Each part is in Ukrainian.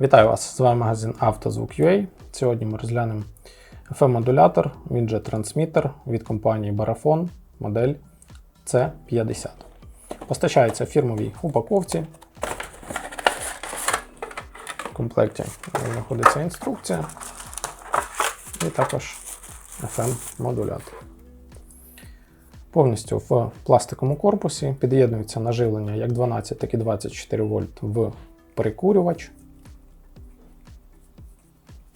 Вітаю вас! З вами магазин «Автозвук.UA». Сьогодні ми розглянемо FM-модулятор, він же трансмітер від компанії Barafon, модель C50. Постачається в фірмовій упаковці. В комплекті знаходиться інструкція і також FM-модулятор. Повністю в пластиковому корпусі під'єднується наживлення як 12, так і 24 вольт в прикурювач.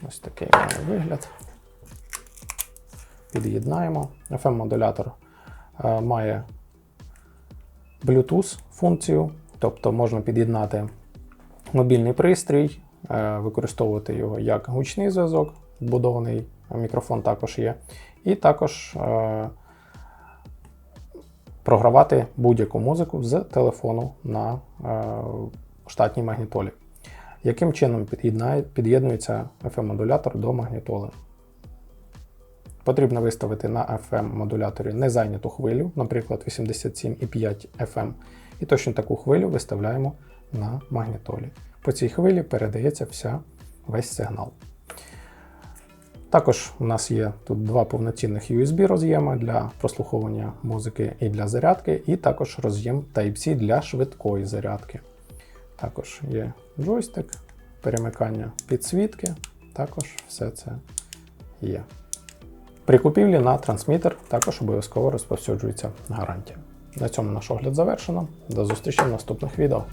Ось такий має вигляд. Під'єднаємо. FM-модулятор е, має Bluetooth функцію, тобто можна під'єднати мобільний пристрій, е, використовувати його як гучний зв'язок, вбудований мікрофон також є, і також е, програвати будь-яку музику з телефону на е, штатній магнітолі. Яким чином під'єднується FM-модулятор до магнітоли? Потрібно виставити на FM-модуляторі незайняту хвилю, наприклад, 87,5 FM. І точно таку хвилю виставляємо на магнітолі. По цій хвилі передається вся, весь сигнал. Також у нас є тут два повноцінних USB роз'єми для прослуховування музики і для зарядки, і також роз'єм Type-C для швидкої зарядки. Також є джойстик, перемикання підсвітки, також все це є. При купівлі на трансмітер також обов'язково розповсюджується гарантія. На цьому наш огляд завершено. До зустрічі в наступних відео.